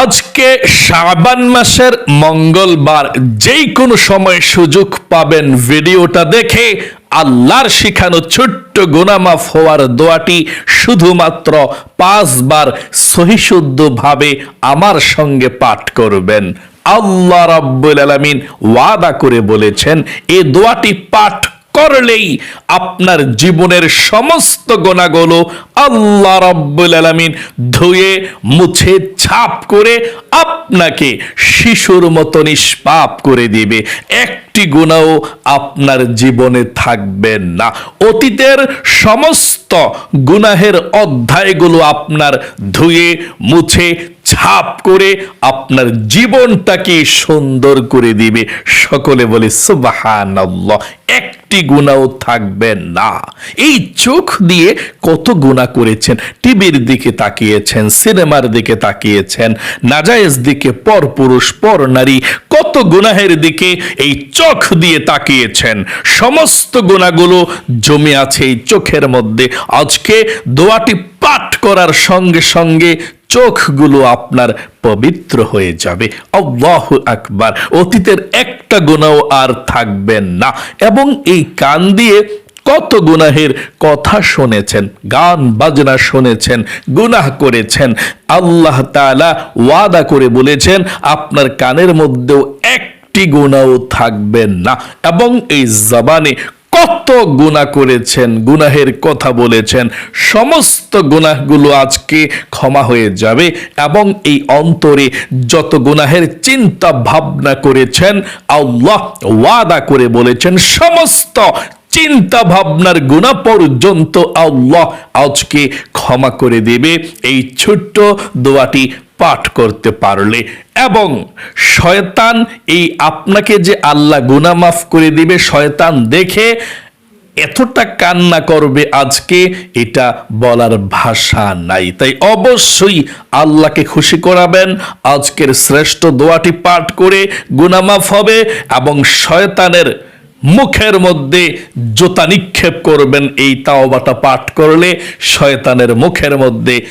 আজকে শাবান মাসের মঙ্গলবার যেই কোনো সময় সুযোগ পাবেন ভিডিওটা দেখে আল্লাহর শিখানো ছোট্ট গুনামাফ হওয়ার দোয়াটি শুধুমাত্র পাঁচবার সহিশুদ্ধভাবে আমার সঙ্গে পাঠ করবেন। আল্লাহ রাব্বুল আলামিন ওয়াদা করে বলেছেন, এ দোয়াটি পাঠ করলেই আপনার জীবনের সমস্ত গোনাগুলো আল্লাহ রাব্বুল আলামিন ধুয়ে, মুছে, ছাপ করে আপনাকে শিশুর মতো নিষ্পাপ করে দিবে। একটি গুণাও আপনার জীবনে থাকবে না। অতীতের সমস্ত গুনাহের অধ্যায়গুলো আপনার ধুয়ে, মুছে ছাপ করে আপনার জীবনটাকে সুন্দর করে দিবে। সকলে বলে, সুবহানাল্লাহ, একটি গুণাও থাকবে না। এই চোখ দিয়ে কত গুণা করেছেন, টিভির দিকে তাকিয়েছেন, সিনেমার দিকে তাকিয়েছেন, নাজায়েজ দিকে পর পুরুষ, পর নারী, কত গুনাহের দিকে এই চোখ দিয়ে তাকিয়েছেন। সমস্ত গুণাগুলো জমে আছে এই চোখের মধ্যে। আজকে দোয়াটি পাঠ করার সঙ্গে সঙ্গে চোখগুলো আপনার পবিত্র হয়ে যাবে। আল্লাহ আকবার। অতীতের একটা গুণাও আর থাকবেন না। এবং এই কান দিয়ে কত গুনাহের কথা শুনেছেন, গান, বাজনা শুনেছেন, গুনাহ করেছেন, আল্লাহ তাআলা ওয়াদা করে বলেছেন, আপনার কানের মধ্যেও একটি গুণাও থাকবেন না। এবং এই জবানে কত গুনাহ করেছেন, গুনাহের কথা বলেছেন, সমস্ত গুনাহগুলো আজকে ক্ষমা হয়ে যাবে এবং এই অন্তরে যত গুনাহের চিন্তা ভাবনা করেছেন, আল্লাহ ওয়াদা করে বলেছেন, সমস্ত চিন্তা ভাবনার গুণা পর্যন্ত আল্লাহ আজকে ক্ষমা করে দেবে। এই ছোট্ট দোয়াটি পাঠ করতে পারলে এবং শয়তান এই আপনাকে যে আল্লাহ গুনাহ মাফ করে দিবে, শয়তান দেখে এতটা কান্না করবে আজকে, এটা বলার ভাষা নাই। তাই অবশ্যই আল্লাহকে খুশি করাবেন, আজকের শ্রেষ্ঠ দোয়াটি পাঠ করে গুনামাফ হবে এবং শয়তানের মুখের মধ্যে জোতা নিক্ষেপ করবেন, এই তাওবাটা পাঠ করলে শয়তানের মুখের মধ্যে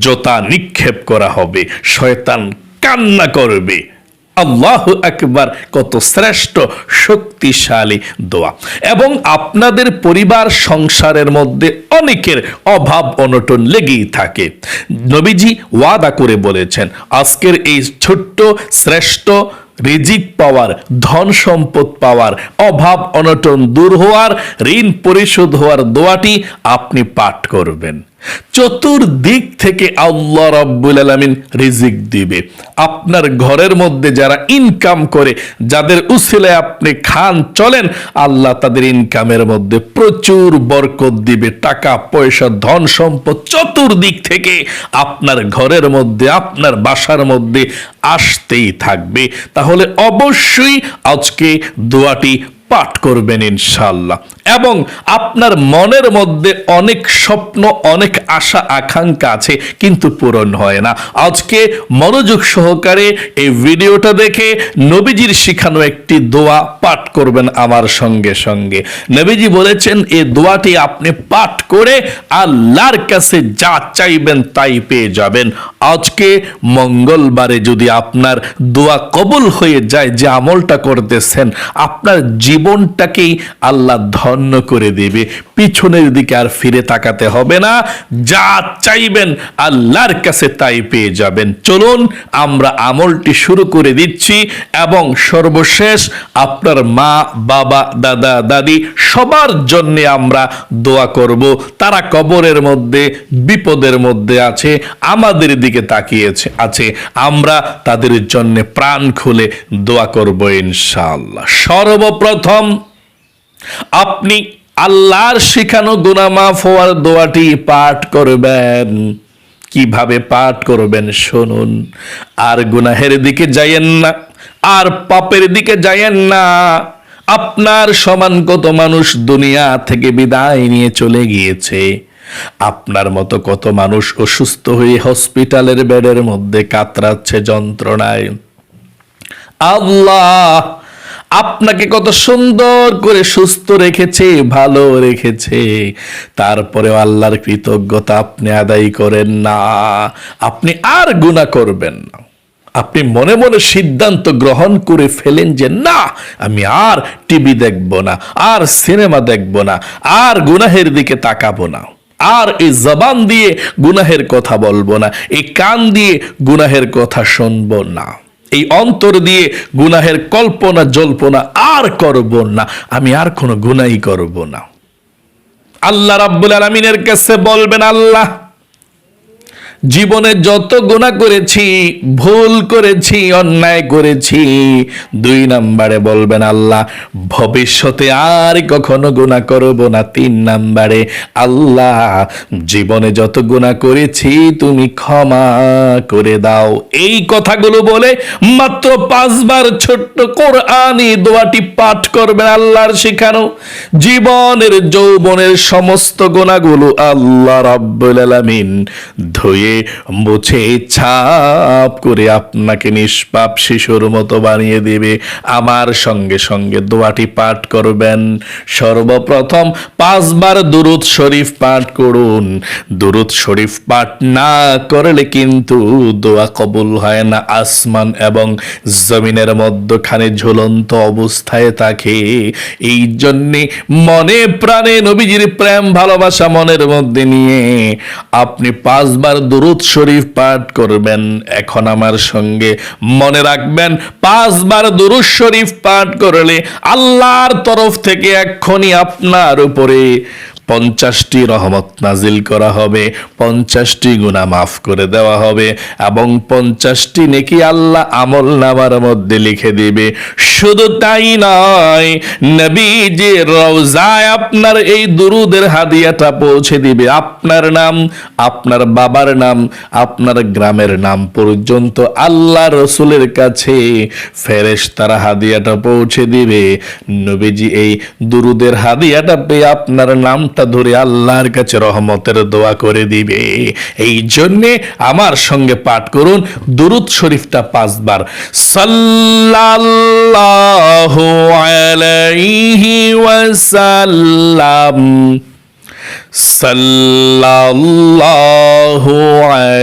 জোতা নিক্ষেপ করা হবে। শয়তান কান্না করবে। আল্লাহ একবার কত শ্রেষ্ঠ, শক্তিশালী দোয়া। এবং আপনাদের পরিবার সংসারের মধ্যে অনেকের অভাব অনটন লেগেই থাকে। নবীজি ওয়াদা করে বলেছেন, আজকের এই ছোট্ট, শ্রেষ্ঠ রিজিক পাওয়ার, ধন সম্পদ পাওয়ার, অভাব অনটন দূর হওয়ার, ঋণ পরিশোধ হওয়ার দোয়াটি আপনি পাঠ করবেন। চতুর্দিক থেকে আল্লাহ রাব্বুল আলামিন রিজিক দিবে। আপনার ঘরের মধ্যে যারা ইনকাম করে, যাদের উসিলায় আপনি খান, চলেন, আল্লাহ তাদের ইনকামের মধ্যে প্রচুর বরকত দিবে। টাকা, পয়সা, ধন সম্পদ চতুর্দিক থেকে আপনার ঘরের মধ্যে, আপনার বাসার মধ্যে আসতেই থাকবে। তাহলে অবশ্যই আজকে দোয়াটি পাঠ করবেন ইনশাল্লাহ এবং আপনার মনের মধ্যে অনেক স্বপ্ন, অনেক আশা, আকাঙ্ক্ষা আছে, কিন্তু পূরণ হয় না। আজকে মনোযোগ সহকারে এই ভিডিওটা দেখে নবীজির শিখানো একটি দোয়া পাঠ করবেন আমার সঙ্গে সঙ্গে। নবীজি বলেছেন এই দোয়াটি আপনি পাঠ করে আল্লাহর কাছে যা চাইবেন তাই পেয়ে যাবেন। আজকে মঙ্গলবারে যদি আপনার দোয়া কবুল হয়ে যায়, যে আমলটা করতেছেন, আপনার জীবনটাকেই আল্লাহ ধন্য করে দেবে। পিছনের দিকে আর ফিরে তাকাতে হবে না, যা চাইবেন আল্লাহর কাছে তাই পেয়ে যাবেন। চলুন, আমরা আমলটি শুরু করে দিচ্ছি এবং সর্বশেষ আপনার মা, বাবা, দাদা, দাদি সবার জন্য আমরা দোয়া করব। তারা কবরের মধ্যে, বিপদের মধ্যে আছে, আমাদের দিকে তাকিয়েছে, আছে। আমরা তাদের জন্য প্রাণ খুলে দোয়া করব ইনশাআল্লাহ। সর্বপ্রথম আপনি আল্লাহর শিখানো গুনামাফ হওয়ার দোয়াটি পাঠ করবেন। কীভাবে পাঠ করবেন শুনুন। আর গুনাহের দিকে যাইয়েন না, আর পাপের দিকে যাইয়েন না। আপনার সমান কত মানুষ দুনিয়া থেকে বিদায় নিয়ে চলে গিয়েছে। আপনার মতো কত মানুষ অসুস্থ হয়ে হসপিটালের বেডের মধ্যে কাতরাচ্ছে যন্ত্রণায়। আল্লাহ আপনাকে কত সুন্দর করে সুস্থ রেখেছে, ভালো রেখেছে। তারপরে আল্লাহর কৃতজ্ঞতা আপনি আদায় করেন না। আপনি আর গুণা করবেন না। আপনি মনে মনে সিদ্ধান্ত গ্রহণ করে ফেলেন যে, না, আমি আর টিভি দেখব না, আর সিনেমা দেখব না, আর গুনাহের দিকে তাকাবো না, আর এই জবান দিয়ে গুনাহের কথা বলব না, এই কান দিয়ে গুনাহের কথা শুনব না। এই অন্তর দিয়ে গুনাহের কল্পনা, জল্পনা আর করব না। আমি আর কোনো গুনাই করব না। আল্লাহ রাব্বুল আলমিনের কাছে বলবেন, আল্লাহ জীবনে যত গুণা করেছি, ভুল করেছি, অন্যায় করেছি, দুই নাম্বারে বলবেন আল্লাহ, ভবিষ্যতে আর কখনো গুণা করব না। তিন নাম্বারে, আল্লাহ, জীবনে যত গুণা করেছি, তুমি ক্ষমা করে দাও। এই কথাগুলো বলে মাত্র পাঁচবার ছোট্ট কোরআনি দোয়াটি পাঠ করবেন আল্লাহর শেখানো। জীবনের যৌবনের সমস্ত গোনাগুলো আল্লাহ রাব্বুল আলামিন ধুয়ে মুছে ছাপ করে আপনাকে নিষ্পাপ শিশুর মতো বানিয়ে দেবে। আমার সঙ্গে সঙ্গে দোয়াটি পাঠ করবেন। সর্বপ্রথম পাঁচবার দুরুদ শরীফ পাঠ করুন। দুরুদ শরীফ পাঠ না করলে কিন্তু দোয়া কবুল হয় না। আসমান এবং জমিনের মধ্যখানে ঝুলন্ত অবস্থায় থাকে। এই জন্যে মনে প্রাণে নবীজির প্রেম ভালোবাসা মনের মধ্যে নিয়ে আপনি পাঁচবার দুরুদ শরীফ পাঠ করবেন। এখন আমার সঙ্গে মনে রাখবেন, পাঁচবার দরুদ শরীফ পাঠ করলে আল্লাহর তরফ থেকে এক্ষুনি আপনার উপরে পঞ্চাশটি রহমত নাজিল করা হবে, পঞ্চাশটি গুণা মাফ করে দেওয়া হবে এবং পঞ্চাশটি নেকি আল্লাহ আমল নামার মধ্যে লিখে দিবে। শুধু তাই নয় নবী যে রওজায় আপনার এই দুরুদের হাদিয়াটা পৌঁছে দিবে। আপনার নাম, আপনার বাবার নাম, আপনার গ্রামের নাম পর্যন্ত আল্লাহ রসুলের কাছে ফেরেশ তারা হাদিয়াটা পৌঁছে দিবে। নবীজি এই দুরুদের হাদিয়াটা পেয়ে আপনার নামটা ধরে আল্লাহর কাছে রহমতের দোয়া করে দিবে। এই জন্যে আমার সঙ্গে পাঠ করুন, দুরুদ শরীফটা পাঁচবার। সাল্লাল্লাহু আলাইহি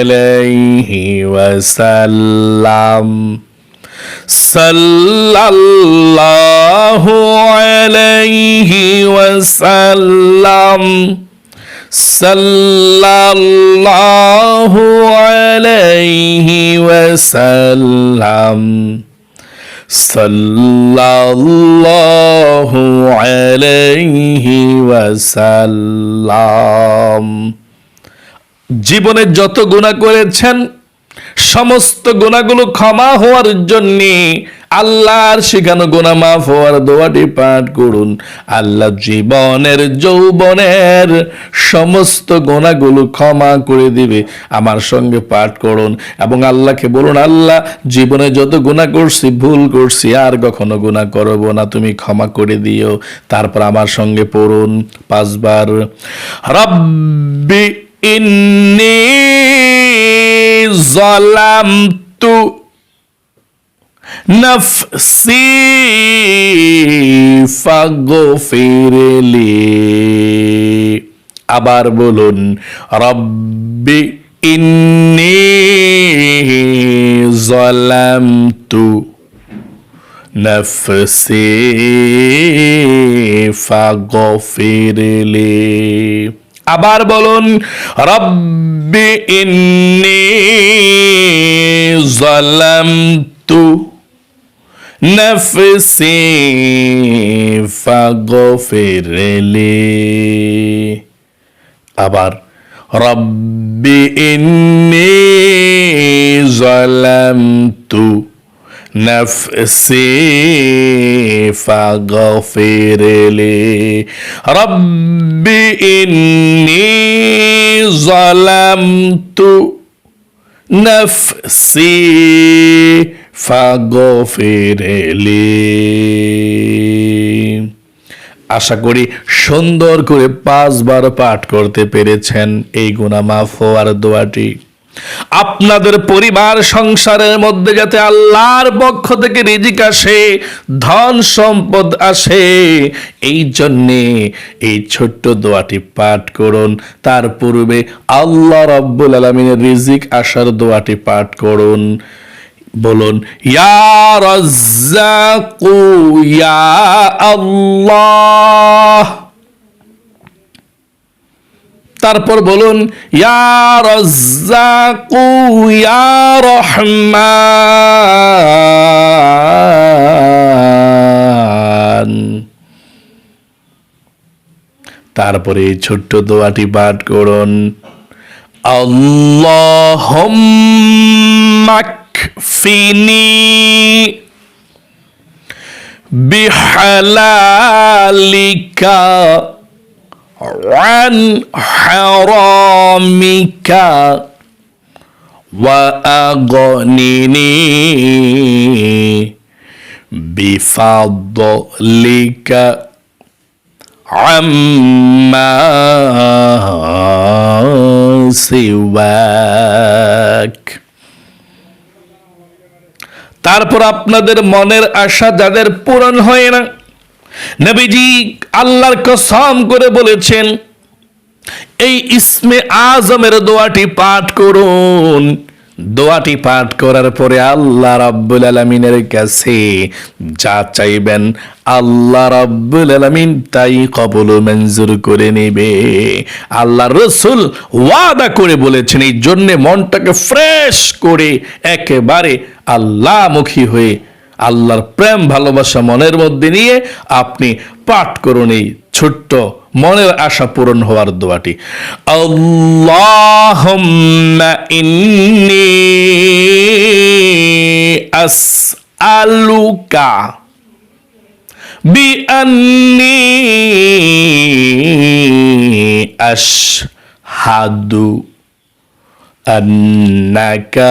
আলাইহি ওয়াসাল্লাম। সাল্লাল্লাহু আলাইহি ওয়াসাল্লাম। সাল্লাল্লাহু আলাইহি ওয়াসাল্লাম। সাল্লাল্লাহু আলাইহি ওয়াসাল্লাম। জীবনে যত গুনাহ করেছেন সমস্ত গুণাগুলো ক্ষমা হওয়ার জন্য আল্লাহর শেখানো গুণা মাফ হওয়ার দোয়াটি পাঠ করুন। আল্লাহ জীবনের, যৌবনের সমস্ত গোনাগুলো ক্ষমা করে দিবে। আমার সঙ্গে পাঠ করুন এবং আল্লাহকে বলুন, আল্লাহ, জীবনে যত গুণা করছি, ভুল করছি, আর কখনো গুণা করব না, তুমি ক্ষমা করে দিও। তারপর আমার সঙ্গে পড়ুন পাঁচবার। রব্বি ইন্নি ظلمت نفسي فاغفر لي আবার বলুন রব্বি ইন্নি ظلمت نفسي فاغفر لي আবার বলুন রব্বি ইন্নি জালামতু নফসি ফাগফিরলি। আবার রব্বি ইন্নি জালামতু نفسي فاغفر لي رب إني ظلمت نفسي فاغفر لي আশা করি সুন্দর করে পাঁচবার পাঠ করতে পেরেছেন এই গুণা মাফ হওয়ার দোয়াটি আপনাদের পরিবার সংসারের মধ্যে যাতে আল্লাহর পক্ষ থেকে রিজিক আসে, ধন সম্পদ আসে, এই জন্যে এই ছোট্ট দোয়াটি পাঠ করুন। তার পূর্বে আল্লাহ রব্বুল আলমিনের রিজিক আসার দোয়াটি পাঠ করুন। বলুন, ইয়া রাজ্জাকু, ইয়া আল্লাহ। তারপর বলুন তারপরে ছোট্ট দোয়াটি পাঠ করুন ফিনি বিহালালিকা عن حرامك وأغنني بفضلك عما سواك তারপর আপনাদের মনের আশা যাদের পূরণ হয় না নবীজি আল্লাহর কসম করে বলেছেন, এই ইসমে আজমের দোয়াটি পাঠ করুন। দোয়াটি পাঠ করার পরে আল্লাহ রাব্বুল আলমিনের কাছে যা চাইবেন, আল্লাহ রাব্বুল আলমিন তাই কবল মঞ্জুর করে নেবে। আল্লাহ রসুল ওয়াদা করে বলেছেন, এই জন্যে মনটাকে ফ্রেশ করে একেবারে আল্লাহমুখী হয়ে আল্লাহর প্রেম, ভালোবাসা মনের মধ্যে নিয়ে আপনি পাঠ করুন এই ছোট্ট মনের আশা পূরণ হওয়ার দোয়াটি। আল্লাহুম্মা ইন্নি আসআলুকা বিআন্নি আশহাদু আন্নাকা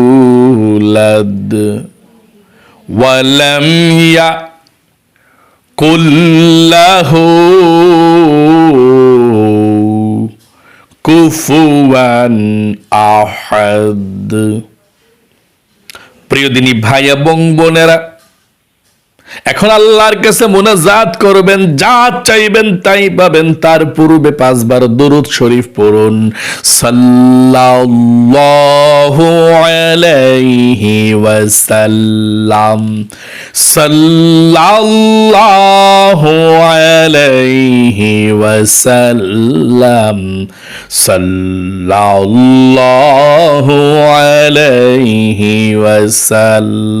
يولد ولم يكن له কুফুয়ান আহাদ প্রিয় দিনী ভাই এবং বোনেরা এখন আল্লাহর কাছে মোনাজাত করবেন, যা চাইবেন তাই পাবেন। তার পূর্বে পাঁচবার দরুদ শরীফ পড়ুন। সাল্লাল্লাহু আলাইহি ওয়াসাল্লাম। সাল্লাল্লাহু আলাইহি ওয়াসাল্লাম। সাল্লাল্লাহু আলাইহি ওয়াসাল্লাম।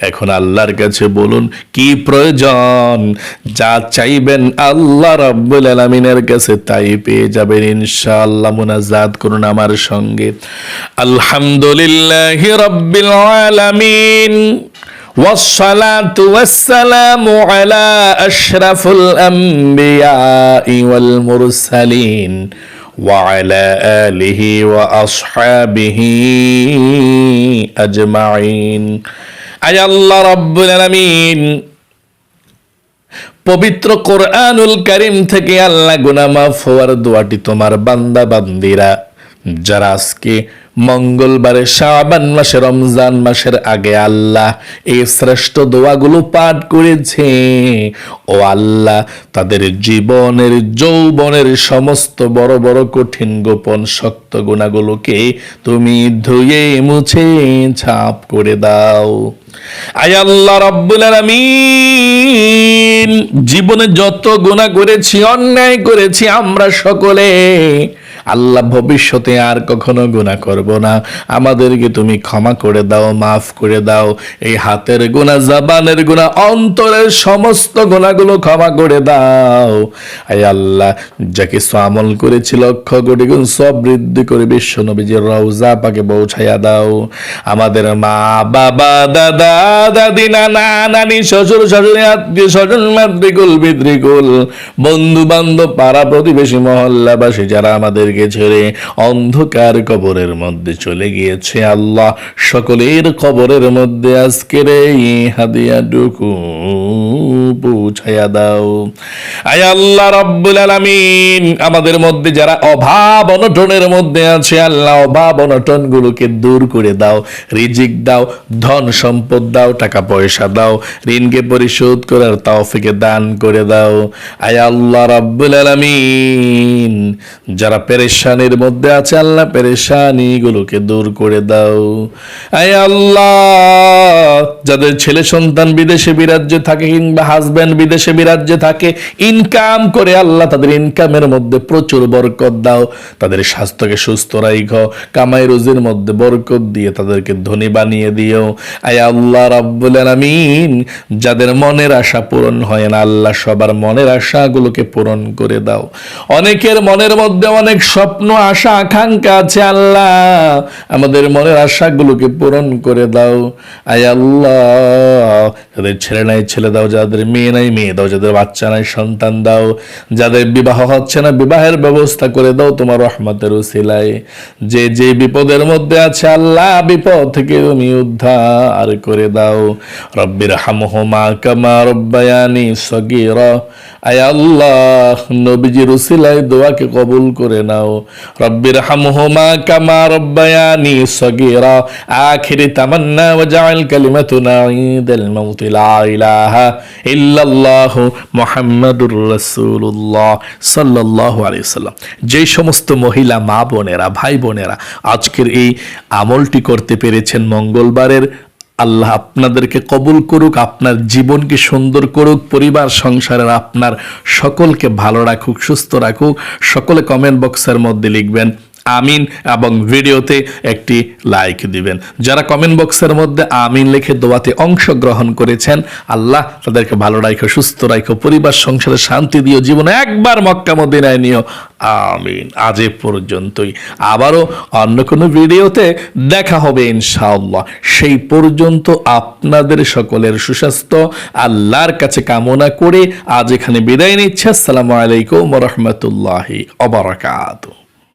এখন আল্লাহর কাছে বলুন কি প্রয়োজন যা চাইবেন আল্লাহ রাব্বুল আলামিনের কাছে তাই পেয়ে যাবেন ইনশাআল্লাহ মুনাজাত করুন আমার সঙ্গে আলহামদুলিল্লাহি রাব্বিল আলামিন والصلاة والسلام على أشرف الأنبياء والمرسلين وعلى آله وأصحابه أجمعين আয় আল্লাহ রব্বুল পবিত্র কোরআনুল করিম থেকে আল্লাহ গুনামা ফোয়ার দোয়াটি তোমার বান্দা বান্দিরা যারা আজকে মঙ্গলবারে শাবান মাসে, রমজান মাসের আগে আল্লাহ এই শ্রেষ্ঠ দোয়াগুলো পাঠ করেছে। ও আল্লাহ, তাদের জীবনের, যৌবনের সমস্ত বড় বড় কঠিন গোপন শক্ত গুণাগুলোকে তুমি ধুয়ে, মুছে, ছাপ করে দাও। আয় আল্লাহ রব্বুল জীবনে যত গুণা করেছি, অন্যায় করেছি আমরা সকলে আল্লাহ ভবিষ্যতে আর কখনো গুনাহ করব না। আমাদেরকে তুমি ক্ষমা করে দাও, মাফ করে দাও। এই হাতের গুনাহ, জবানের গুনাহ, অন্তরের সমস্ত গুনাহগুলো ক্ষমা করে দাও। আয় আল্লাহ যা কিছু আমল করেছি লক্ষ কোটি গুণ সব বৃদ্ধি করে বিশ্ব নবীজির রওজা পাকে পৌঁছাইয়া দাও। আমাদের মা, বাবা, দাদা, দাদি, নানা, নানি, শ্বশুর, শাশুড়ি, আত্মীয় স্বজন, মাতৃকুল, পিতৃকুল বন্ধু বান্ধব পাড়া প্রতিবেশী, মহল্লাবাসী, যারা আমাদেরকে ছেড়ে অন্ধকার কবরের মধ্যে চলে গিয়েছে আল্লাহ। সকলের কবরের মধ্যে আজকের এই হাদিয়াটুকু পৌঁছাইয়া দাও। আয় আল্লাহ রব্বুল আলামিন, আমাদের মধ্যে যারা অভাব অনটনের মধ্যে আছে, আল্লাহ অভাব অনটন গুলোকে দূর করে দাও। রিজিক দাও, ধন সম্পদ দাও, টাকা পয়সা দাও, ঋণকে পরিশোধ করার তৌফিকে দান করে দাও। আয় আল্লাহ রব্বুল আলামিন, যারা পেরেশানির মধ্যে আছে, আল্লাহ পেরেশানি গুলোকে দূর করে দাও। আয় আল্লাহ, যাদের ছেলে সন্তান বিদেশে বিরাজ্যে থাকে কিংবা হাজবেন্ড বিদেশে বিরাজ্যে থাকে ইনকাম করে আল্লাহ তাদের ইনকামের মধ্যে প্রচুর বরকত দাও। তাদের স্বাস্থ্যকে সুস্থ রাইখ, কামাই রুজির মধ্যে বরকত দিয়ে তাদেরকে ধনী বানিয়ে দিও। আয় আল্লাহ রাব্বুল আলামিন, যাদের মনের আশা পূরণ হয় না, আল্লাহ সবার মনের আশাগুলোকে পূরণ করে দাও। অনেকের মনের মধ্যে অনেক স্বপ্ন, আশা, আকাঙ্ক্ষা আছে আল্লাহ। আমাদের মনের আশাগুলোকে পূরণ করে দাও। আয় আল্লাহ। যাদের ছেলে নাই, ছেলে দাও। যাদের মেয়ে নাই, মেয়ে দাও। যাদের বাচ্চা নাই, সন্তান দাও। যাদের বিবাহ হচ্ছে না, বিবাহের ব্যবস্থা করে দাও তোমার রহমতের উসিলায় যে যে বিপদের মধ্যে আছে আল্লাহ, বিপদ থেকে তুমি উদ্ধার করে দাও। রব্বির হামহমা কামা রব্বায়ানি সগীরা। আয় আল্লাহ, নবীজির উসিলায় দোয়াকে কবুল করে নাও। রব্বির হামহমা কামা রব্বায়ানি সগীরা। আখিরি তামান্না ওয়াজআল কালিমাতুনা ঈদাল মাউত। লা ইলাহা ইল্লাল্লাহ মুহাম্মাদুর রাসূলুল্লাহ সাল্লাল্লাহু আলাইহি সাল্লাম। যে সমস্ত মহিলা, মা বোনেরা, ভাই বোনেরা আজকের এই আমলটি করতে পেরেছেন মঙ্গলবারের আল্লাহ আপনাদেরকে কবুল করুক, আপনার জীবনকে সুন্দর করুক, পরিবার সংসারের আপনার সকলকে ভালো রাখুক, সুস্থ রাখুক। সকলে কমেন্ট বক্সের মধ্যে লিখবেন আমিন এবং ভিডিওতে একটি লাইক দিবেন। যারা কমেন্ট বক্সের মধ্যে আমিন লিখে দোয়াতে অংশগ্রহণ করেছেন, আল্লাহ তাদেরকে ভালো রাখো সুস্থ রাখো পরিবার, সংসারে শান্তি দিও, জীবনে একবার মক্কা মদিনায় নিও। আমিন। আজ এ পর্যন্তই। আবারও অন্য কোনো ভিডিওতে দেখা হবে ইনশাআল্লাহ। সেই পর্যন্ত আপনাদের সকলের সুস্বাস্থ্য, আল্লাহর কাছে কামনা করে আজ এখানে বিদায় নিচ্ছে। আসসালামু আলাইকুম রহমতুল্লাহি অবরাকাত